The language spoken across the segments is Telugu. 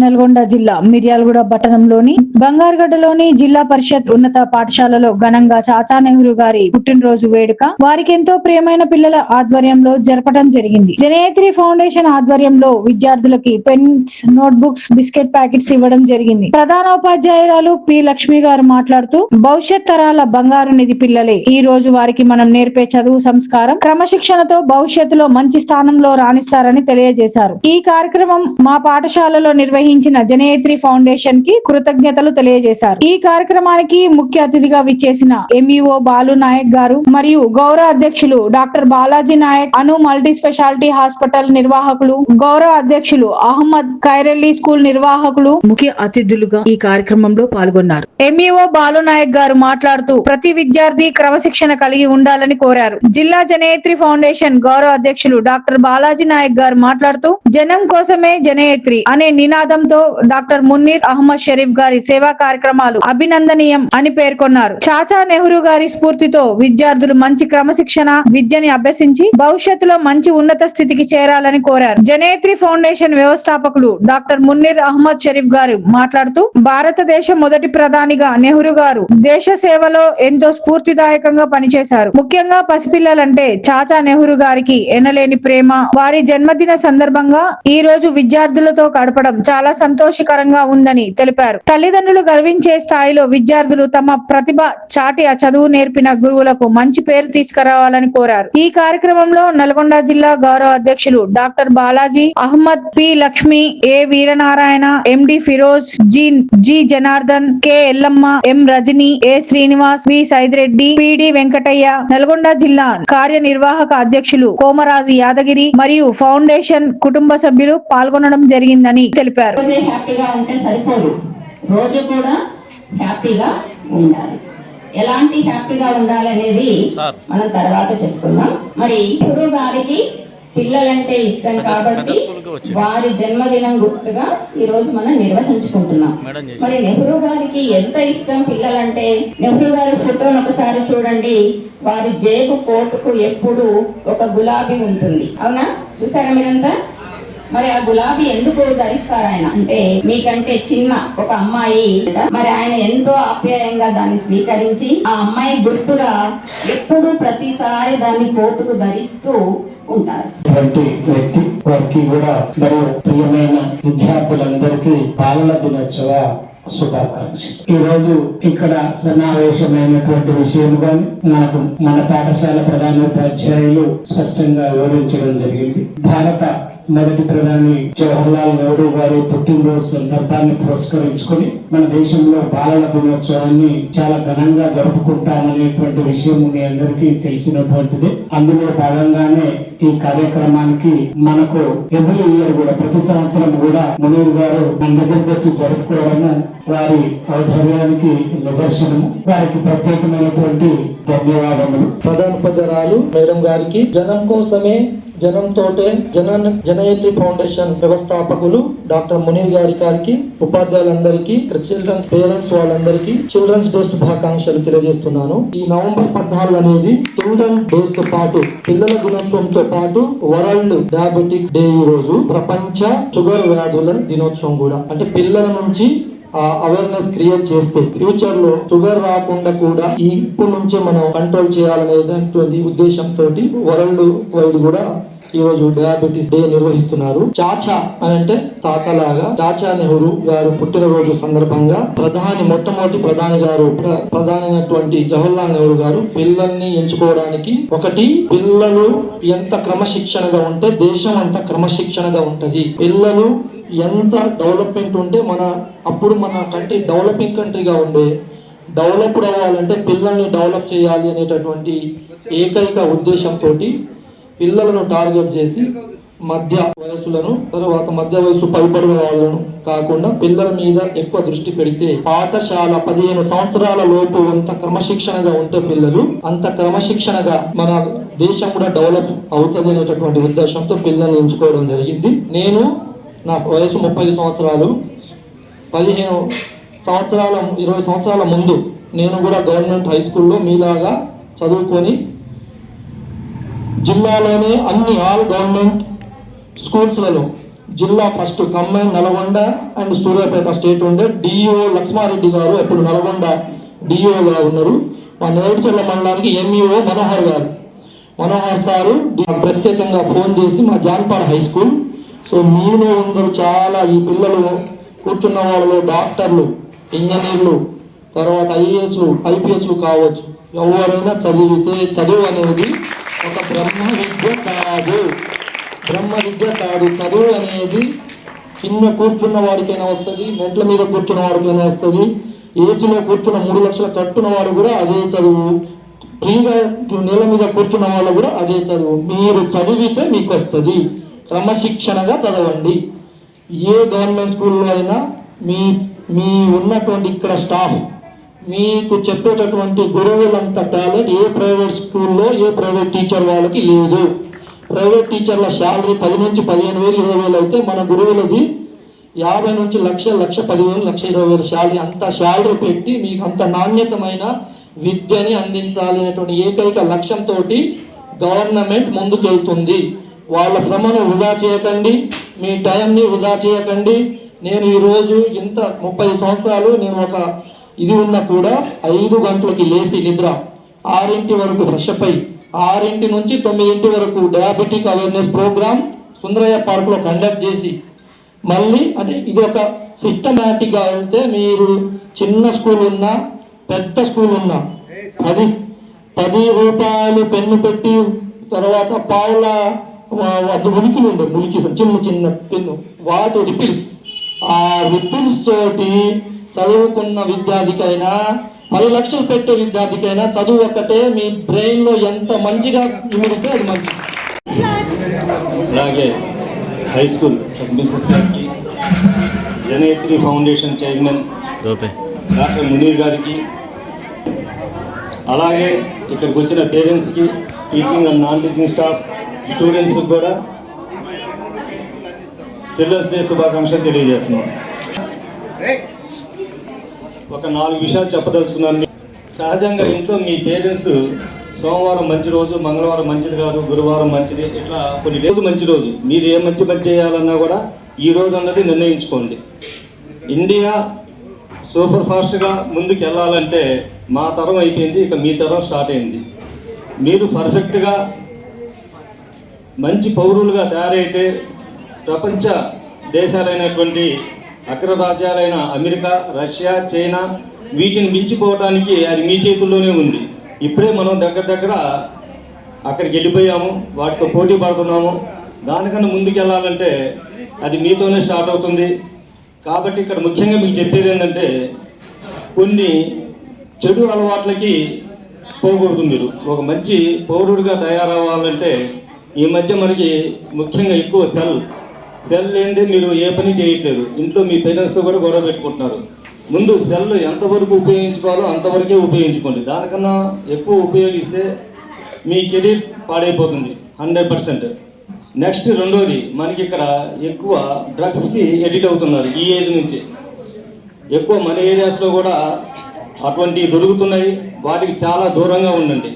నల్గొండ జిల్లా మిర్యాలగూడ పట్టణంలోని బంగారుగడ్డలోని జిల్లా పరిషత్ ఉన్నత పాఠశాలలో ఘనంగా చాచా నెహ్రూ గారి పుట్టినరోజు వేడుక వారికి ఎంతో ప్రియమైన పిల్లల ఆధ్వర్యంలో జరపడం జరిగింది. జనయత్రి ఫౌండేషన్ ఆధ్వర్యంలో విద్యార్థులకి pens notebooks biscuit packets ఇవ్వడం జరిగింది. ప్రధానోపాధ్యాయురాలు పి లక్ష్మి గారు మాట్లాడుతూ భవిష్యత్ తరాల బంగారు నిధి పిల్లలే. ఈ రోజు వారికి మనం నేర్పే చదువు సంస్కారం క్రమశిక్షణతో భవిష్యత్తులో మంచి స్థానంలో రాణిస్తారని తెలియజేశారు. ఈ కార్యక్రమం మా పాఠశాలలో నిర్వహించిన జనయత్రి ఫౌండేషన్కి కృతజ్ఞతలు తెలియజేశారు. ఈ కార్యక్రమానికి ముఖ్య అతిథిగా విచ్చేసిన ఎంఈఓ బాలు నాయక్ గారు మరియు గౌరవ అధ్యక్షులు doctor Balaji Naik Anu multi speciality hospital నిర్వాహకులు గౌరవ అధ్యక్షులు అహ్మద్ ఖైరల్లి స్కూల్ నిర్వాహకులు ముఖ్య అతిథులుగా ఈ కార్యక్రమంలో పాల్గొన్నారు. ఎంఈఓ బాలు నాయక్ గారు మాట్లాడుతూ ప్రతి విద్యార్థి క్రమశిక్షణ కలిగి ఉండాలని కోరారు. జిల్లా జనయత్రి ఫౌండేషన్ గౌరవ అధ్యక్షులు డాక్టర్ బాలాజీ నాయక్ గారు మాట్లాడుతూ జనం కోసమే జనయత్రి అనే నినాదంతో డాక్టర్ మున్నీర్ అహ్మద్ షరీఫ్ గారి సేవా కార్యక్రమాలు అభినందనీయం అని పేర్కొన్నారు. చాచా నెహ్రూ గారి స్ఫూర్తితో విద్యార్థులు మంచి క్రమశిక్షణ విద్యని అభ్యసించి భవిష్యత్తులో మంచి ఉన్నత స్థితికి చేరాలని కోరారు. జనేత్రి ఫౌండేషన్ వ్యవస్థాపకులు డాక్టర్ మున్నీర్ అహ్మద్ షరీఫ్ గారు మాట్లాడుతూ భారతదేశ మొదటి ప్రధానిగా నెహ్రూ గారు దేశ సేవలో ఎంతో స్ఫూర్తిదాయకంగా పనిచేశారు. ముఖ్యంగా పసిపిల్లలంటే చాచా నెహ్రూ గారికి ఎనలేని ప్రేమ. వారి జన్మదిన సందర్భంగా ఈ రోజు విద్యార్థులతో గడపడం చాలా చాలా సంతోషకరంగా ఉందని తెలిపారు. తల్లిదండ్రులు గర్వించే స్థాయిలో విద్యార్థులు తమ ప్రతిభ చాటి ఆ చదువు నేర్పిన గురువులకు మంచి పేరు తీసుకురావాలని కోరారు. ఈ కార్యక్రమంలో నల్గొండ జిల్లా గౌరవ అధ్యక్షులు doctor Balaji Ahmad P Lakshmi A Veeranarayana MD Firoz G G Janardhan K Yellamma M Rajani A Srinivas V Saidireddy PD Venkataiah Nalgonda జిల్లా కార్యనిర్వాహక అధ్యక్షులు కోమరాజు యాదగిరి మరియు ఫౌండేషన్ కుటుంబ సభ్యులు పాల్గొనడం జరిగిందని తెలిపారు. రోజే హ్యాపీగా ఉంటే సరిపోదు. రోజు కూడా హ్యాపీగా ఉండాలి. ఎలాంటి హ్యాపీగా ఉండాలనేది. మనం తర్వాత చెప్పుకుందాం. మరి గురు గారికి పిల్లలంటే ఇష్టం కాబట్టి. వారి జన్మదినం గుర్తుగా ఈ రోజు మనం నిర్వహించుకుంటున్నాం. మరి నెహ్రూ గారికి ఎంత ఇష్టం పిల్లలంటే? నెహ్రూ గారి ఫోటోను ఒకసారి చూడండి. వారి జేబు కోటుకు ఎప్పుడు ఒక గులాబీ ఉంటుంది. అవునా? చూసారా మీరంతా? మరి ఆ గులాబీ ఎందుకు ధరిస్తారు ఆయన? అంటే మీకంటే చిన్న ఒక అమ్మాయి మరి ఆయన ఎంతో ఆప్యాయంగా దాన్ని స్వీకరించి ఆ అమ్మాయి గుర్తుగా ఎప్పుడు ప్రతిసారి దాన్ని కోటుకు ధరిస్తూ ఉంటారు. వ్యక్తి వారికి కూడా మరియు ప్రియమైన విద్యార్థులందరికీ పాలన దినోత్సవ శుభాకాంక్షలు. ఈ రోజు ఇక్కడ సమావేశమైనటువంటి విషయం కానీ నాకు మన పాఠశాల ప్రధానోపాధ్యాయులు స్పష్టంగా వివరించడం జరిగింది. భారత మొదటి ప్రధాని జవహర్లాల్ నెహ్రూ గారి పుట్టినరోజు సందర్భాన్ని పురస్కరించుకొని మన దేశంలో బాలల దినోత్సవాన్ని చాలా ఘనంగా జరుపుకుంటామనేటువంటి విషయం మీ అందరికీ తెలిసినటువంటిది. అందులో భాగంగానే ఈ కార్యక్రమానికి మనకు ఎవ్రీ ఇయర్ కూడా ప్రతి సంవత్సరం కూడా మునీర్ గారు మన దగ్గరికి వచ్చి జరుపుకోవడము వారి ఔదర్యానికి నిదర్శనము వారికి ప్రత్యేకమైనటువంటి ధన్యవాదములు. ప్రధానోపాధ్యాయురాలు మేడం గారికి. జనం కోసమే జనంతోటే జన జనయత్రి ఫౌండేషన్ వ్యవస్థాపకులు డాక్టర్ మునీర్ గారి గారికి ఉపాధ్యాయులందరికీ చిల్డ్రన్స్ పేరెంట్స్ వాళ్ళందరికీ చిల్డ్రన్స్ డే శుభాకాంక్షలు తెలియజేస్తున్నాను. ఈ నవంబర్ పద్నాలుగు అనేది చిల్డ్రన్ డేస్తో పాటు పిల్లల దినోత్సవంతో పాటు వరల్డ్ డయాబెటిక్ డే ఈ రోజు. ప్రపంచ షుగర్ వ్యాధుల దినోత్సవం కూడా. అంటే పిల్లల నుంచి అవేర్నెస్ క్రియేట్ చేస్తే ఫ్యూచర్లో షుగర్ రాకుండా కూడా ఈ ఇప్పటి నుంచే మనం కంట్రోల్ చేయాలనేటువంటి ఉద్దేశంతో వరల్డ్ వైడ్ కూడా ఈ రోజు డయాబెటీస్ డే నిర్వహిస్తున్నారు. చాచా అని అంటే తాతలాగా చాచా నెహ్రూ గారు పుట్టినరోజు సందర్భంగా ప్రధాని మొట్టమొదటి ప్రధాని గారు ప్ర- ప్రధాని అయినటువంటి జవహర్లాల్ నెహ్రూ గారు పిల్లల్ని ఎంచుకోవడానికి ఒకటి పిల్లలు ఎంత క్రమశిక్షణగా ఉంటే దేశం అంత క్రమశిక్షణగా ఉంటది. పిల్లలు ఎంత డెవలప్మెంట్ ఉంటే మన అప్పుడు మన కంట్రీ డెవలపింగ్ కంట్రీగా ఉండే డెవలప్డ్ అవ్వాలంటే పిల్లల్ని డెవలప్ చేయాలి అనేటటువంటి ఏకైక ఉద్దేశంతో పిల్లలను టార్గెట్ చేసి మధ్య వయసులను తర్వాత మధ్య వయసు పైబడిన వాళ్ళను కాకుండా పిల్లల మీద ఎక్కువ దృష్టి పెడితే పాఠశాల పదిహేను సంవత్సరాల లోపు అంత క్రమశిక్షణగా ఉంటే పిల్లలు అంత క్రమశిక్షణగా మన దేశం కూడా డెవలప్ అవుతుంది అనేటటువంటి ఉద్దేశంతో పిల్లల్ని ఎంచుకోవడం జరిగింది. నేను నా వయసు ముప్పై ఐదు సంవత్సరాలు పదిహేను సంవత్సరాల ఇరవై సంవత్సరాల ముందు నేను కూడా గవర్నమెంట్ హై స్కూల్లో మీలాగా చదువుకొని జిల్లాలోనే అన్ని ఆల్ గవర్నమెంట్ స్కూల్స్లలో జిల్లా first Khammam Nalgonda and Suryapet state ఉండే డిఓ లక్ష్మారెడ్డి గారు ఇప్పుడు నల్గొండ డిఈఓగా ఉన్నారు. మా నేడుచెల్ల మండలానికి ఎంఈఓ మనోహర్ గారు. మనోహర్ సారు నాకు ప్రత్యేకంగా ఫోన్ చేసి మా జాన్పాడ హై స్కూల్. సో మీలో అందరూ చాలా ఈ పిల్లలు కూర్చున్న వాళ్ళు డాక్టర్లు ఇంజనీర్లు తర్వాత ఐఏఎస్లు ఐపీఎస్లు కావచ్చు. ఎవరైనా చదివితే చదువు అనేది ఒక బ్రహ్మ విద్య కాదు. బ్రహ్మ విద్య కాదు. చదువు అనేది కింద కూర్చున్న వాడికైనా వస్తుంది మెట్ల మీద కూర్చున్న వాడికైనా వస్తుంది. ఏసీలో కూర్చున్న మూడు లక్షల కట్టున్న వాడు కూడా అదే చదువు. ఫ్రీగా నేల మీద కూర్చున్న వాళ్ళు కూడా అదే చదువు. మీరు చదివితే మీకు వస్తుంది. క్రమశిక్షణగా చదవండి. ఏ గవర్నమెంట్ స్కూల్లో అయినా మీ మీ ఉన్నటువంటి ఇక్కడ స్టాఫ్ మీకు చెప్పేటటువంటి గురువులంత టాలెంట్ ఏ ప్రైవేట్ స్కూల్లో ఏ ప్రైవేట్ టీచర్ వాళ్ళకి లేదు. ప్రైవేట్ టీచర్ల శాలరీ పది నుంచి పదిహేను వేలు ఇరవై వేలు అయితే మన గురువులది యాభై నుంచి లక్ష లక్ష పదివేలు లక్ష ఇరవై వేలు శాలరీ అంత శాలరీ పెట్టి మీకు అంత నాణ్యతమైన విద్యని అందించాలి అనేటువంటి ఏకైక లక్ష్యంతో గవర్నమెంట్ ముందుకెళ్తుంది. వాళ్ళ శ్రమను వృధా చేయకండి మీ టైంని వృధా చేయకండి. నేను ఈరోజు ఇంత ముప్పై సంవత్సరాలు నేను ఒక ఇది ఉన్నా కూడా ఐదు గంటలకి లేచి నిద్ర. ఆరింటి వరకు ఫ్రెష్ ఆరింటి నుంచి తొమ్మిదింటి వరకు డయాబెటిక్ అవేర్నెస్ ప్రోగ్రామ్ సుందరయ్య పార్కులో కండక్ట్ చేసి మళ్ళీ అంటే ఇది ఒక సిస్టమేటిక్గా వెళ్తే మీరు చిన్న స్కూల్ ఉన్నా పెద్ద స్కూల్ ఉన్నా పది పది రూపాయలు పెన్ను పెట్టి తర్వాత పావుల అది ఉండే ములికి చిన్న చిన్న పెన్ను వాటి రిపిల్స్. ఆ రిపిల్స్ తోటి చదువుకున్న విద్యార్థికైనా పది లక్షలు పెట్టే విద్యార్థికైనా చదువు ఒక్కటే మీ బ్రెయిన్లో ఎంత మంచిగా ఇమిడితే అది మంచిది. అలాగే హై స్కూల్ మిస్సెస్ గారికి Janayatri foundation chairman doctor Munir గారికి అలాగే ఇక్కడికి వచ్చిన పేరెంట్స్కి teaching and non teaching staff స్టూడెంట్స్కి కూడా చిల్డ్రన్స్ డే శుభాకాంక్షలు తెలియజేస్తున్నాం. ఒక నాలుగు విషయాలు చెప్పదలుచుకున్నాను. సహజంగా ఇంట్లో మీ పేరెంట్స్ సోమవారం మంచి రోజు మంగళవారం మంచిది కాదు గురువారం మంచిది ఇట్లా కొన్ని రోజు మంచి రోజు. మీరు ఏ మంచి పని చేయాలన్నా కూడా ఈ రోజు అన్నది నిర్ణయించుకోండి. ఇండియా సూపర్ ఫాస్ట్గా ముందుకు వెళ్ళాలంటే మా తరం అయిపోయింది ఇక మీ తరం స్టార్ట్ అయింది. మీరు పర్ఫెక్ట్గా మంచి పౌరులుగా తయారైతే ప్రపంచ దేశాలైనటువంటి అగ్రరాజ్యాలైన అమెరికా రష్యా చైనా వీటిని మించిపోవడానికి అది మీ చేతుల్లోనే ఉంది. ఇప్పుడే మనం దగ్గర దగ్గర అక్కడికి వెళ్ళిపోయాము వాటితో పోటీ పడుతున్నాము. దానికన్నా ముందుకెళ్ళాలంటే అది మీతోనే స్టార్ట్ అవుతుంది. కాబట్టి ఇక్కడ ముఖ్యంగా మీకు చెప్పేది ఏంటంటే కొన్ని చెడు అలవాట్లకి పోకూడదు మీరు. ఒక మంచి పౌరుడిగా తయారవ్వాలంటే ఈ మధ్య మనకి ముఖ్యంగా ఎక్కువ సెల్ సెల్ లేనిదే మీరు ఏ పని చేయట్లేదు. ఇంట్లో మీ పేరెంట్స్తో కూడా గొడవ పెట్టుకుంటున్నారు. ముందు సెల్ ఎంతవరకు ఉపయోగించుకోవాలో అంతవరకే ఉపయోగించుకోండి. దానికన్నా ఎక్కువ ఉపయోగిస్తే మీ కెరీర్ పాడైపోతుంది. Hundred percent. నెక్స్ట్ రెండోది మనకి ఇక్కడ ఎక్కువ డ్రగ్స్కి ఎడిట్ అవుతున్నారు ఈ ఏజ్ నుంచి. ఎక్కువ మన ఏరియాస్లో కూడా అటువంటివి దొరుకుతున్నాయి. వాటికి చాలా దూరంగా ఉండండి.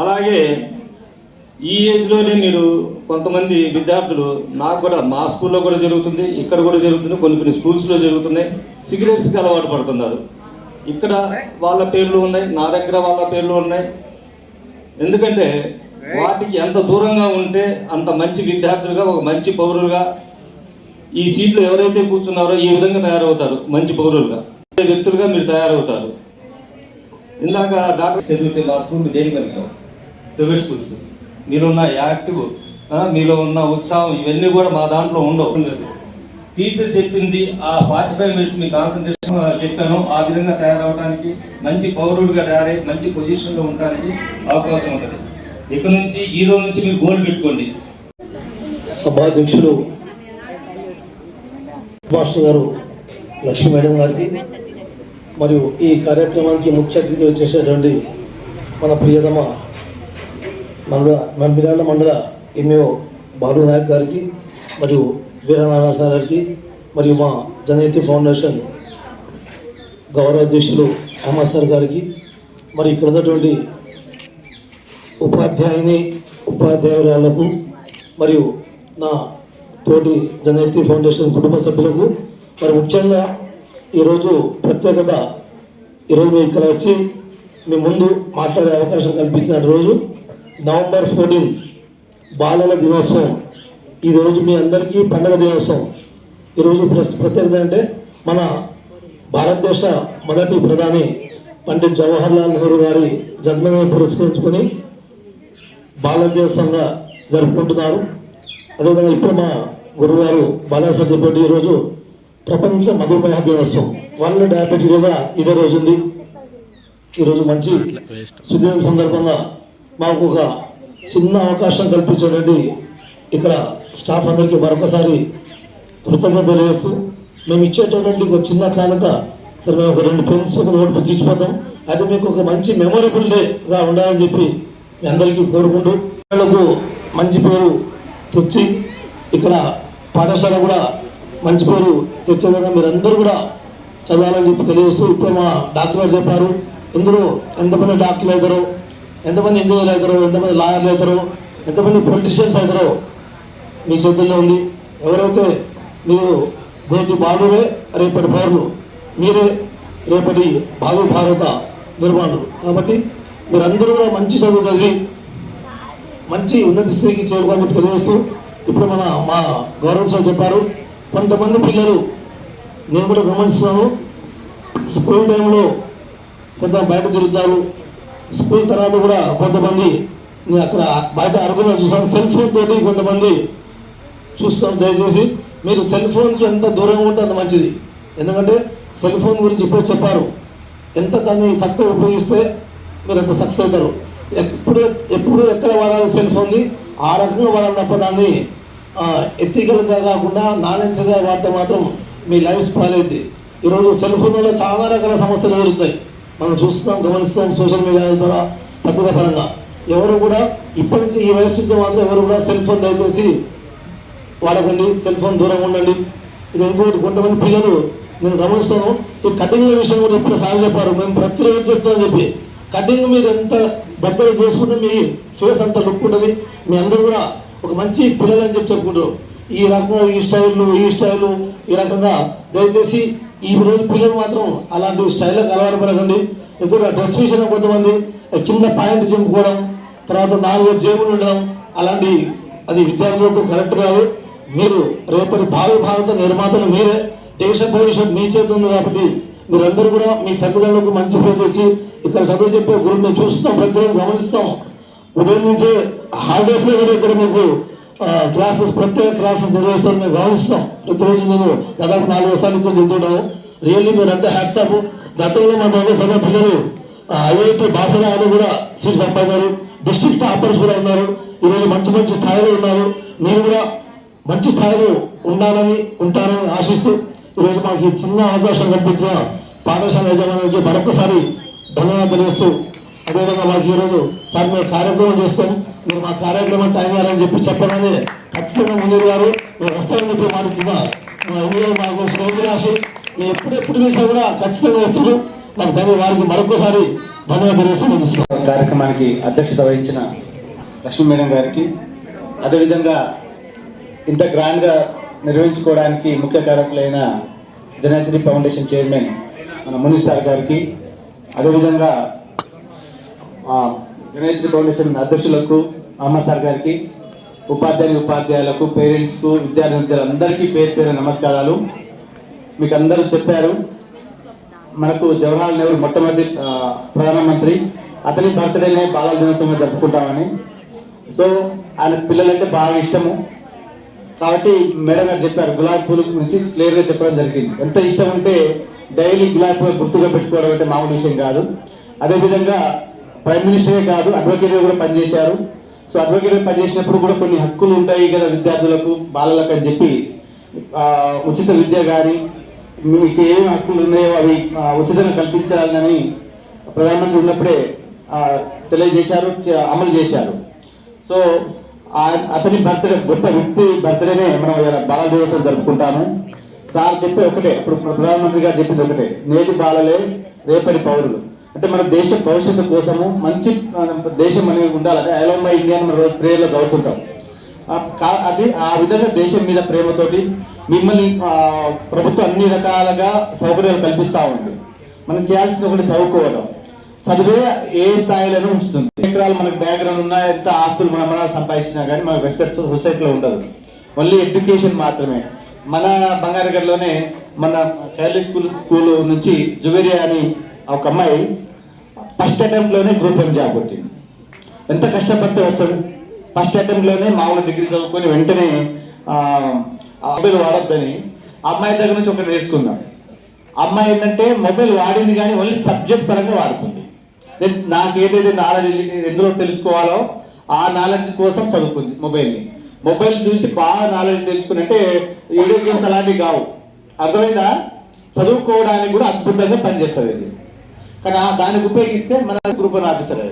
అలాగే ఈ ఏజ్లోనే మీరు కొంతమంది విద్యార్థులు నాకు కూడా మా స్కూల్లో కూడా జరుగుతుంది ఇక్కడ కూడా జరుగుతుంది కొన్ని కొన్ని స్కూల్స్లో జరుగుతున్నాయి. సిగరెట్స్కి అలవాటు పడుతున్నారు. ఇక్కడ వాళ్ళ పేర్లు ఉన్నాయి నా దగ్గర వాళ్ళ పేర్లు ఉన్నాయి. ఎందుకంటే వాటికి ఎంత దూరంగా ఉంటే అంత మంచి విద్యార్థులుగా ఒక మంచి పౌరులుగా ఈ సీట్లో ఎవరైతే కూర్చున్నారో ఈ విధంగా తయారవుతారు మంచి పౌరులుగా. వ్యక్తులుగా మీరు తయారవుతారు. ఇందాక డాక్టర్ చదివితే మా స్కూల్ దేని పనికిరావు ప్రైవేట్ స్కూల్స్. మీలో ఉన్న యాక్టివ్ మీలో ఉన్న ఉత్సాహం ఇవన్నీ కూడా మా దాంట్లో ఉండవు. టీచర్ చెప్పింది ఆ ఫార్టీ ఫైవ్ మినిట్స్ మీ కాన్సన్ట్రేషన్ చెప్పాను. ఆ విధంగా తయారవడానికి మంచి పౌరుడిగా తయారై మంచి పొజిషన్లో ఉండడానికి అవకాశం ఉంటుంది. ఇక్కడ నుంచి ఈ రోజు నుంచి మీరు గోల్ పెట్టుకోండి. సభాధ్యక్షులు మాస్టర్ గారు లక్ష్మీ మేడం గారికి మరియు ఈ కార్యక్రమానికి ముఖ్య అతిథి వచ్చేసేటువంటి మన ప్రియతమ మన మిరాళ్ళ మండల ఎంఏఓ బాలు నాయక్ గారికి మరియు వీరనారాయణ సార్ గారికి మరియు మా జనయతి ఫౌండేషన్ గౌరవ అధ్యక్షులు అహ్మద్ సార్ గారికి మరి ఇక్కడ ఉన్నటువంటి ఉపాధ్యాయుని ఉపాధ్యాయురాలకు మరియు నా తోటి జనయతి ఫౌండేషన్ కుటుంబ సభ్యులకు మరి ముఖ్యంగా ఈరోజు ప్రత్యేకత ఈరోజు ఇక్కడ వచ్చి మీ ముందు మాట్లాడే అవకాశం కల్పించిన రోజు నవంబర్ ఫోర్టీన్ బాలల దినోత్సవం. ఈ రోజు మీ అందరికీ పండగ దినోత్సవం. ఈరోజు ప్లస్ ప్రత్యేకత అంటే మన భారతదేశ మొదటి ప్రధాని పండిట్ జవహర్లాల్ నెహ్రూ గారి జన్మదినం పురస్కరించుకొని బాలల దినోత్సవంగా జరుపుకుంటున్నారు. అదేవిధంగా ఇప్పుడు మా గురువుగారు బాలాసార్ చెప్పేటి ఈరోజు ప్రపంచ మధుమేహ దినోత్సవం. వరల్డ్ డయాబెటిక్గా ఇదే రోజు ఉంది. ఈరోజు మంచి సుదినం సందర్భంగా మాకు ఒక చిన్న అవకాశం కల్పించడండి ఇక్కడ స్టాఫ్ అందరికీ మరొకసారి కృతజ్ఞత తెలియజేస్తూ మేము ఇచ్చేటటువంటి ఒక చిన్న కానుక సరే మేము ఒక రెండు పెన్స్ ఒక నోట్ బుక్ ఇచ్చిపోతాం అది మీకు ఒక మంచి మెమొరబుల్ డేగా ఉండాలని చెప్పి మీ అందరికీ కోరుకుంటూ పిల్లలకు మంచి పేరు తెచ్చి ఇక్కడ పాఠశాల కూడా మంచి పేరు తెచ్చే విధంగా మీరందరూ కూడా చదవాలని చెప్పి తెలియజేస్తూ ఇప్పుడు మా డాక్టర్ గారు చెప్పారు. ఇందులో ఎంతమంది డాక్టర్లు అవుతారో ఎంతమంది ఇంజనీర్లు అవుతారో? ఎంతమంది లాయర్లు అవుతారో? ఎంతమంది పొలిటీషియన్స్ అవుతారో? మీ చేతుల్లో ఉంది. ఎవరైతే మీరు నేటి బాలురే రేపటి పౌరులు మీరే రేపటి భావి భారత నిర్మాణులు. కాబట్టి మీరందరూ కూడా మంచి చదువు చదివి మంచి ఉన్నత స్థితికి చేరుకోవాలని చెప్పి తెలియజేస్తూ ఇప్పుడు మన మా గౌరవ సార్ చెప్పారు. కొంతమంది పిల్లలు నేను కూడా గమనిస్తున్నాను. స్కూల్ టైంలో కొంత బయట తిరుగుతారు. స్కూల్ తర్వాత కూడా కొంతమంది నేను అక్కడ బయట అరుగులో చూసాను సెల్ ఫోన్ తోటి కొంతమంది చూస్తాను దయచేసి. మీరు సెల్ ఫోన్కి ఎంత దూరంగా ఉంటే అంత మంచిది. ఎందుకంటే సెల్ ఫోన్ గురించి ఇప్పుడే చెప్పారు. ఎంత దాన్ని తక్కువ ఉపయోగిస్తే మీరు అంత సక్సెస్ అవుతారు. ఎప్పుడు ఎప్పుడు ఎక్కడ వాడాలి సెల్ ఫోన్ని? ఆ రకంగా వాడాలి తప్ప దాన్ని ఎత్తికలుగా కాకుండా నాణ్యతగా వాడితే మాత్రం మీ లైఫ్ స్పాయిల్ అయింది. ఈరోజు సెల్ ఫోన్ వల్ల చాలా రకాల సమస్యలు ఎదురుతాయి మనం చూస్తున్నాం గమనిస్తాం సోషల్ మీడియా ద్వారా పత్రికా పరంగా. ఎవరు కూడా ఇప్పటి నుంచి ఈ వయసు నుంచి మాత్రం ఎవరు కూడా సెల్ ఫోన్ దయచేసి వాడకండి సెల్ ఫోన్ దూరంగా ఉండండి. ఇక ఇంకోటి కొంతమంది పిల్లలు నేను గమనిస్తాను ఈ కటింగ్ విషయం కూడా ఎప్పుడు సార్ చెప్పారు మేము ప్రతిరోజు చేస్తామని చెప్పి. కటింగ్ మీరు ఎంత దగ్గర చేసుకుంటే మీ ఫేస్ అంత లుక్ ఉంటుంది. మీ అందరూ కూడా ఒక మంచి పిల్లలు అని చెప్పి చెప్పుకుంటారు. ఈ రకంగా ఈ స్టైల్ ఈ స్టైల్ ఈ రకంగా దయచేసి ఈ రోజు పిల్లలు మాత్రం అలాంటి స్టైల్కి అలవాటు పడకండి. ఇంకోటి డ్రెస్ విషయంలో కొంతమంది కింద పాయింట్ చింపుకోవడం తర్వాత నాలుగు జేబులు ఉండడం అలాంటి అది విద్యార్థులకు కరెక్ట్ కాదు. మీరు రేపటి భావి భారత నిర్మాతలు మీరే దేశ భవిష్యత్ మీ చేతి ఉంది కాబట్టి మీరందరూ కూడా మీ తల్లిదండ్రులకు మంచి పేరు తెచ్చి ఇక్కడ చదువు చెప్పే గురువు మేము చూస్తాం ప్రతిరోజు గమనిస్తాం ఉదయం నుంచే హాలిడేస్ కూడా ఇక్కడ మీకు క్లాసెస్ ప్రత్యేక క్లాసెస్ నిర్వహిస్తాం మేము గమనిస్తాం ప్రతిరోజు నేను దాదాపు నాలుగు సార్లు ఇక్కడ వెళ్తుంటాము రియల్లీ మీరంతా హ్యాట్సాప్ గతంలో మన దగ్గర చదివే పిల్లలు ఐఐటి బాసరాలు కూడా సీట్ సంపాదించారు. డిస్ట్రిక్ట్ టాపర్స్ కూడా ఉన్నారు. ఈరోజు మంచి మంచి స్థాయిలో ఉన్నారు. మీరు కూడా మంచి స్థాయిలో ఉండాలని ఉంటారని ఆశిస్తూ ఈరోజు మాకు ఈ చిన్న అవకాశం కల్పించిన పాఠశాల యజమానికి మరొకసారి ధన్యవాదాలు తెలియజేస్తూ అదేవిధంగా మాకు ఈరోజు సార్ మేము కార్యక్రమం చేస్తాం. మీరు మా కార్యక్రమం టైం అని చెప్పి చెప్పగానే ఖచ్చితంగా ముందు గారు మీరు వస్తారని చెప్పి మాటిచ్చిన మా ఇందులో మాకు శ్రేయరాశి నేను ఎప్పుడెప్పుడు వేసినా కూడా ఖచ్చితంగా వస్తారు. మాకు దాని వారికి మరొకసారి ధన్యవాదాలు కార్యక్రమానికి అధ్యక్షత వహించిన లక్ష్మీ మేడం గారికి. అదేవిధంగా ఇంత గ్రాండ్గా నిర్వహించుకోవడానికి ముఖ్య కారకులైన జనాద్రి ఫౌండేషన్ చైర్మన్ మన ముని సార్ గారికి. అదేవిధంగా ఆ, ఫౌండేషన్ అధ్యక్షులకు అమ్మ సార్ గారికి ఉపాధ్యాయుని ఉపాధ్యాయులకు పేరెంట్స్కు విద్యార్థి విద్యార్థులందరికీ పేరు పేరు నమస్కారాలు. మీకు అందరూ చెప్పారు మనకు జవహర్లాల్ నెహ్రూ మొట్టమొదటి ప్రధానమంత్రి. అతని బర్త్డేనే బాలల దినోత్సవం జరుపుకుంటామని. సో ఆయన పిల్లలంటే బాగా ఇష్టము. కాబట్టి మేడం గారు చెప్పారు గులాబీ పూల గురించి క్లియర్గా చెప్పడం జరిగింది. ఎంత ఇష్టం ఉంటే డైలీ గులాబీ పూలు గుర్తుగా పెట్టుకోవడం అంటే మామూలు విషయం కాదు. అదేవిధంగా ప్రైమ్ మినిస్టరే కాదు అడ్వకేట్గా కూడా పనిచేశారు. సో అడ్వకేట్గా పనిచేసినప్పుడు కూడా కొన్ని హక్కులు ఉంటాయి కదా విద్యార్థులకు బాలలకు అని చెప్పి ఉచిత విద్య కానీ మీకు ఏమేమి హక్కులు ఉన్నాయో అవి ఉచితంగా కల్పించాలని ప్రధానమంత్రి ఉన్నప్పుడే తెలియజేశారు అమలు చేశారు. సో ఆ- అతని బర్త్డే గొప్ప వ్యక్తి బర్త్డేనే మనం బాల బాలల దివసం జరుపుకుంటాము. సార్ చెప్పే ఒకటే ఇప్పుడు ప్రధానమంత్రి గారు చెప్పింది ఒకటే నేటి బాలలే రేపటి పౌరులు. అంటే మన దేశ భవిష్యత్తు కోసము మంచి మన దేశం అనేది ఉండాలంటే ఐ మై ఇండియా అని మనం రోజు ప్రేయర్లో చదువుకుంటాం. అది ఆ విధంగా దేశం మీద ప్రేమతోటి మిమ్మల్ని ప్రభుత్వం అన్ని రకాలుగా సౌకర్యాలు కల్పిస్తూ ఉంది. మనం చేయాల్సిన ఒకటి చదువుకోవడం. చదివే ఏ స్థాయిలోనూ ఉంచుతుంది. ఎకరాలు మనకు బ్యాక్గ్రౌండ్ ఉన్నా ఎంత ఆస్తులు మన మనం సంపాదించినా కానీ మన రెస్పెక్ట్ సొసైటీలో ఉండదు. ఓన్లీ ఎడ్యుకేషన్ మాత్రమే. మన బంగారగడ్లోనే మన కేరళ స్కూల్ స్కూల్ నుంచి జువేరియా అని ఒక అమ్మాయి ఫస్ట్ అటెంప్ట్లోనే గ్రూప్ వన్ జాబ్ కొట్టింది. ఎంత కష్టపడితే వస్తుంది ఫస్ట్ అటెంప్ట్లోనే మామూలు డిగ్రీ చదువుకొని వెంటనే ఆ, మొబైల్ వాడొద్దని అమ్మాయి దగ్గర నుంచి ఒకటి నేర్చుకుందాం అమ్మాయి ఏంటంటే మొబైల్ వాడింది కానీ ఓన్లీ సబ్జెక్ట్ పరంగా వాడుకుంది. నేను నాకు ఏదైతే నాలెడ్జ్ ఎందులో తెలుసుకోవాలో ఆ నాలెడ్జ్ కోసం చదువుకుంది మొబైల్ని. మొబైల్ చూసి బాగా నాలెడ్జ్ తెలుసుకుని అంటే వీడియో గేమ్స్ అలాంటివి కావు. అర్థమైందా? చదువుకోవడానికి కూడా అద్భుతంగా పనిచేస్తుంది ఇది కానీ ఆ దానికి ఉపయోగిస్తే మన గ్రూప్ వన్ ఆఫీసర్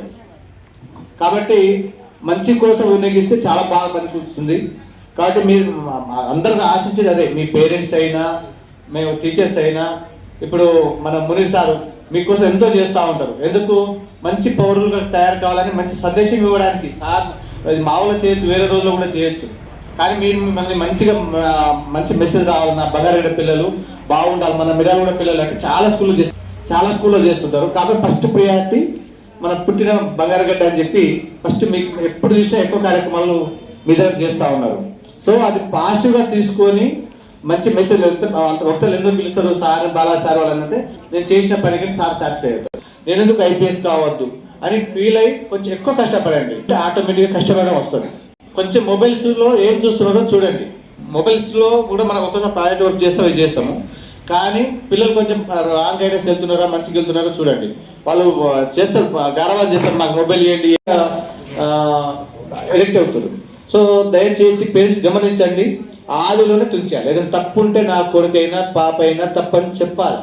కాబట్టి మంచి కోసం వినియోగిస్తే చాలా బాగా పనిచేస్తుంది కాబట్టి మీరు అందరిని ఆశించేది అదే మీ పేరెంట్స్ అయినా మేము టీచర్స్ అయినా. ఇప్పుడు మన మునీర్ సార్ మీకోసం ఎంతో చేస్తూ ఉంటారు. ఎందుకు? మంచి పౌరులుగా తయారు కావాలని మంచి సందేశం ఇవ్వడానికి. సార్ అది మామూలుగా చేయొచ్చు వేరే రోజుల్లో కూడా చేయొచ్చు. కానీ మీరు మిమ్మల్ని మంచిగా మంచి మెసేజ్ రావాలన్నా నా బంగారెడ్డి పిల్లలు బాగుండాలి మన మిరాలగూడ పిల్లలు అంటే చాలా స్కూల్లో చేస్తారు. చాలా స్కూల్లో చేస్తుంటారు. కాబట్టి ఫస్ట్ ప్రియారిటీ మన పుట్టిన బంగారగడ్డ అని చెప్పి ఫస్ట్ మీకు ఎప్పుడు చూసినా ఎక్కువ కార్యక్రమాలు మీ దగ్గర చేస్తూ ఉన్నారు. సో అది పాజిటివ్గా తీసుకొని మంచి మెసేజ్ ఒకళ్ళు ఎందుకు పిలుస్తారు? సార్ బాలా సార్ వాళ్ళంటే నేను చేసిన పనికి సార్ సాటిస్ఫై అవుతారు. నేను ఎందుకు ఐపీఎస్ కావద్దు? అని ఫీల్ అయ్యి కొంచెం ఎక్కువ కష్టపడండి. అంటే ఆటోమేటిక్గా కష్టపడడం వస్తుంది. కొంచెం మొబైల్స్లో ఏం చూస్తున్నారో చూడండి. మొబైల్స్లో కూడా మనం ఒక్కొక్కసారి ప్రాజెక్ట్ వర్క్ చేస్తాం ఇది చేస్తాము. కానీ పిల్లలు కొంచెం రాంగ్ గైడెన్స్ వెళ్తున్నారా మంచిగా వెళ్తున్నారో చూడండి. వాళ్ళు చేస్తారు ఆ, గారవాలు చేస్తారు మాకు మొబైల్ ఇవ్వండి ఎడిక్ట్ అవుతారు. సో దయచేసి పేరెంట్స్ గమనించండి ఆదిలోనే తుంచాలి ఏదైనా తప్పు ఉంటే నా కొడుకైనా పాప అయినా తప్పని చెప్పాలి.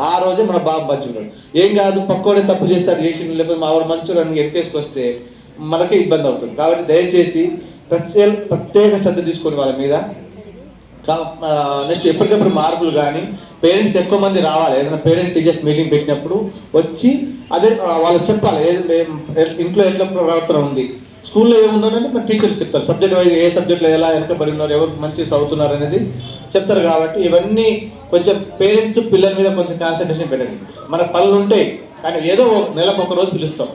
ఆ రోజే మన బాబు మంచుకున్నాడు ఏం కాదు పక్కోడే తప్పు చేస్తాడు చేసిన లేకపోతే మా వాడు మంచుడు అని ఎక్కేసుకొస్తే మనకే ఇబ్బంది అవుతుంది. కాబట్టి దయచేసి ప్రత్యేక ప్రత్యేక శ్రద్ధ తీసుకొని వాళ్ళ మీద నెక్స్ట్ uh, ఎప్పటికప్పుడు మార్పులు కానీ పేరెంట్స్ ఎక్కువ మంది రావాలి. ఏదైనా పేరెంట్ టీచర్స్ మీటింగ్ పెట్టినప్పుడు వచ్చి అదే వాళ్ళు వాళ్ళకి చెప్పాలి. ఏది ఇంట్లో ఎట్లా ప్రవర్తన ఉంది? స్కూల్లో ఏముందంటే మన టీచర్స్ చెప్తారు. సబ్జెక్ట్ వైజ్ ఏ సబ్జెక్ట్లో ఎలా పడి ఉన్నారు ఎవరు మంచిగా చదువుతున్నారు అనేది చెప్తారు కాబట్టి ఇవన్నీ కొంచెం పేరెంట్స్ పిల్లల మీద కొంచెం కాన్సన్ట్రేషన్ పెట్టండి. మన పనులు ఉంటాయి కానీ ఏదో ఒక నెలకు ఒక రోజు పిలుస్తాం.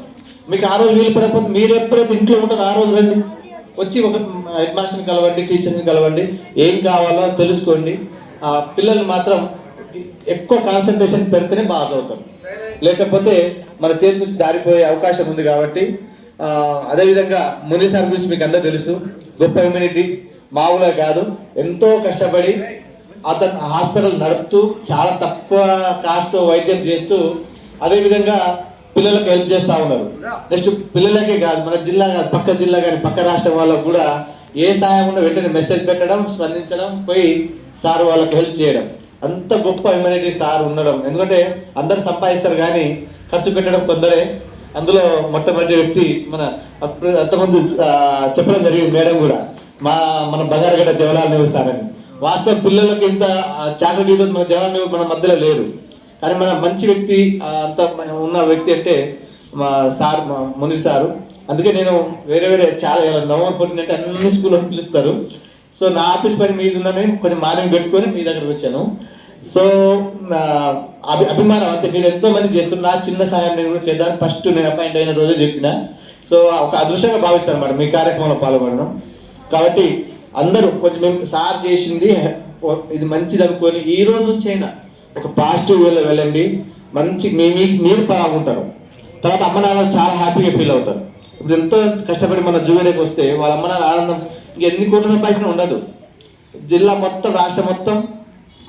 మీకు ఆ రోజు వీలు పడకపోతే మీరు ఎప్పుడైతే ఇంట్లో ఉంటారో ఆ రోజు రండి వచ్చి ఒక హెడ్ మాస్టర్ని కలవండి టీచర్ని కలవండి ఏం కావాలో తెలుసుకోండి. ఆ పిల్లలు మాత్రం ఎక్కువ కాన్సన్ట్రేషన్ పెడితేనే బాగా చదువుతారు. లేకపోతే మన చేతి నుంచి దారిపోయే అవకాశం ఉంది కాబట్టి అదేవిధంగా ముని సార్ గురించి మీకు అందరూ తెలుసు గొప్ప ఇమ్యూనిటీ మామూలుగా కాదు ఎంతో కష్టపడి అతను హాస్పిటల్ నడుపుతూ చాలా తక్కువ కాస్ట్తో వైద్యం చేస్తూ అదేవిధంగా పిల్లలకు హెల్ప్ చేస్తూ ఉన్నారు. నెక్స్ట్ పిల్లలకే కాదు మన జిల్లా కాదు పక్క జిల్లా కానీ పక్క రాష్ట్రం వాళ్ళకు కూడా ఏ సాయం ఉన్నా వెంటనే మెసేజ్ పెట్టడం స్పందించడం పోయి సార్ వాళ్ళకి హెల్ప్ చేయడం. అంత గొప్ప ఇమ్యూనిటీ సార్ ఉండడం. ఎందుకంటే అందరు సంపాదిస్తారు కానీ ఖర్చు పెట్టడం కొందరే. అందులో మొట్టమొదటి వ్యక్తి మన అప్పుడు అంతమంది చెప్పడం జరిగింది మేడం కూడా. మా మన బంగారగడ్డ జవహర్లాల్ నెహ్రూ సార్ అని. వాస్తవ పిల్లలకి ఇంత చాకరీ మన జవహర్లాల్ నెహ్రూ మన మధ్యలో లేరు. కానీ మన మంచి వ్యక్తి అంత ఉన్న వ్యక్తి అంటే మా సార్ మా ముని సారు. అందుకే నేను వేరే వేరే చాలా నవంబర్ అంటే అన్ని స్కూల్లో పిలుస్తారు. సో నా ఆఫీస్ పని మీద ఉందని కొంచెం మార్నింగ్ పెట్టుకొని మీ దగ్గరకు వచ్చాను. సో అభి అభిమానం అంతే. మీరు ఎంతో మంది చేస్తున్నారు. చిన్న సాయం నేను కూడా చేద్దాను ఫస్ట్ నేను అపాయింట్ అయిన రోజే చెప్పిన. సో ఒక అదృష్టంగా భావిస్తాను అన్నమాట మీ కార్యక్రమంలో పాల్గొనడం. కాబట్టి అందరూ కొంచెం మేము సార్ చేసింది ఇది మంచిది అనుకొని ఈ రోజు నుంచి అయినా ఒక పాజిటివ్ వేలో వెళ్ళండి. మంచి మీ మీరు బాగుంటారు. తర్వాత అమ్మ నాన్న చాలా హ్యాపీగా ఫీల్ అవుతారు. ఇప్పుడు ఎంతో కష్టపడి మన జూవేరికి వస్తే వాళ్ళ అమ్మ నాన్న ఆనందం ఇంక ఎన్ని కోట్ల సంపాదించిన ఉండదు. జిల్లా మొత్తం రాష్ట్రం మొత్తం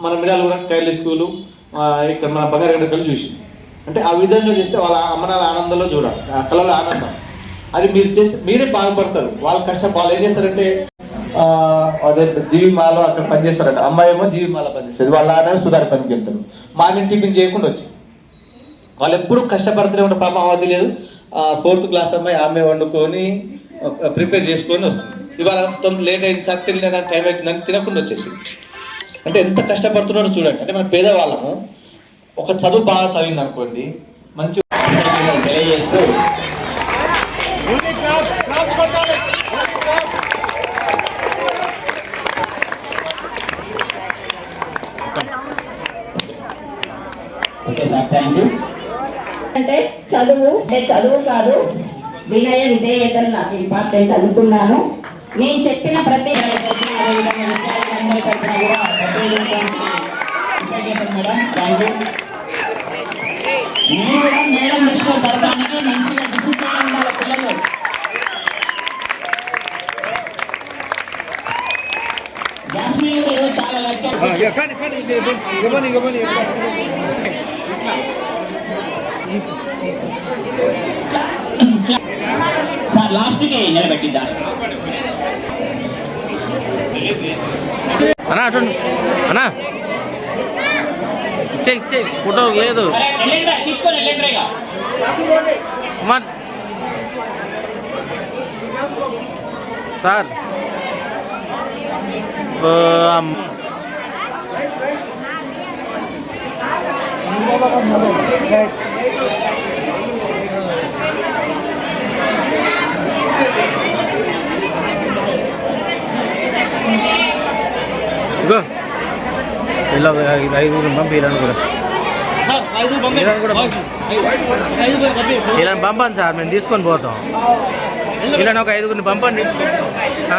మన మిడాలు కూడా కైలి స్కూలు ఇక్కడ మన బంగారు కలిసి చూసింది అంటే ఆ విధంగా చేస్తే వాళ్ళ అమ్మ నాన్న ఆనందంలో చూడాలి. ఆ కళలో ఆనందం. అది మీరు చేస్తే మీరే బాధపడతారు వాళ్ళ కష్టం వాళ్ళు ఏం చేస్తారంటే అదే అదే జీవిమాలో అక్కడ పనిచేస్తారంట. అమ్మాయి ఏమో జీవిమాల పనిచేస్తుంది. వాళ్ళ నాన్న సుధారి పనికి వెళ్తారు. మార్నింగ్ టిఫిన్ చేయకుండా వచ్చి. వాళ్ళు ఎప్పుడు కష్టపడుతూనే ఉంటారు. పాపం అవధి లేదు. ఫోర్త్ క్లాస్ అమ్మాయి ఆమె వండుకొని ప్రిపేర్ చేసుకొని వస్తుంది. ఇవాళ తొందర లేట్ అయింది. సార్ తినడానికి టైం అవుతుందని తినకుండా వచ్చేసి అంటే ఎంత కష్టపడుతున్నారో చూడండి. అంటే మన పేదవాళ్ళము ఒక చదువు బాగా చదివింది అనుకోండి మంచి తెలియజేస్తూ సార్ థ్యాంక్ యూ అంటే చదువు అంటే చదువు కాదు వినయ విధేయతలు నాకు ఇంపార్టెంట్ అనుకున్నాను నేను చెప్పిన ప్రతి అందరి తరపున కూడా ప్రత్యేకంగా కృతజ్ఞతలు మేడం థ్యాంక్ యూ మీరు కూడా మేడం దృష్టిలో పడటానికి మంచిగా డిసిప్లిన్ ఉండాలి పిల్లలు జాస్మిన్ కూడా ఈరోజు చాలా లెక్క కానీ కానీ ఇవ్వని ఇవ్వని సార్ లాస్ట్కి నిలబెట్టిద్దాం అన్నా అటు అన్నా ఇచ్చే ఇచ్చే ఫోటో లేదు. తీసుకొని వెళ్ళండి ఇక. కుమార్ సార్. ఓ, అమ్- ఇగో. ఇలా ఐదు ఐదుగురు పంపిరాను కూడా వీళ్ళని కూడా వీళ్ళని పంపండి సార్ మేము తీసుకొని పోతాం. వీళ్ళని ఒక ఐదుగురిని పంపండి ఆ.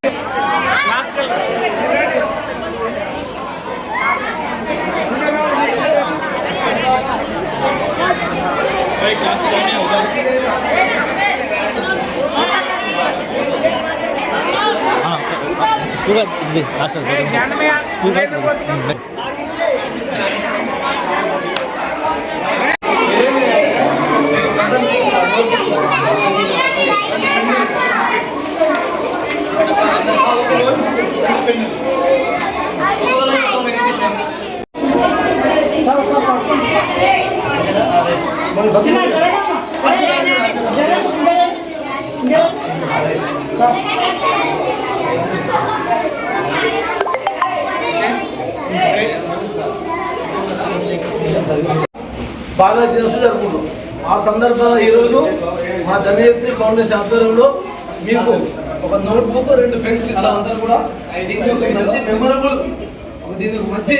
వచ్చిండు మనోడు దా దా. బాగా దినోత్సవం జరుపుకుంటాం ఆ సందర్భంలో ఈరోజు మా జనయత్రి ఫౌండేషన్ ఆధ్వర్యంలో మీకు ఒక నోట్బుక్ రెండు పెన్స్ ఇస్తాం అందరూ కూడా. దీన్ని ఒక మంచి మెమొరబుల్ ఒక దీన్ని ఒక మంచి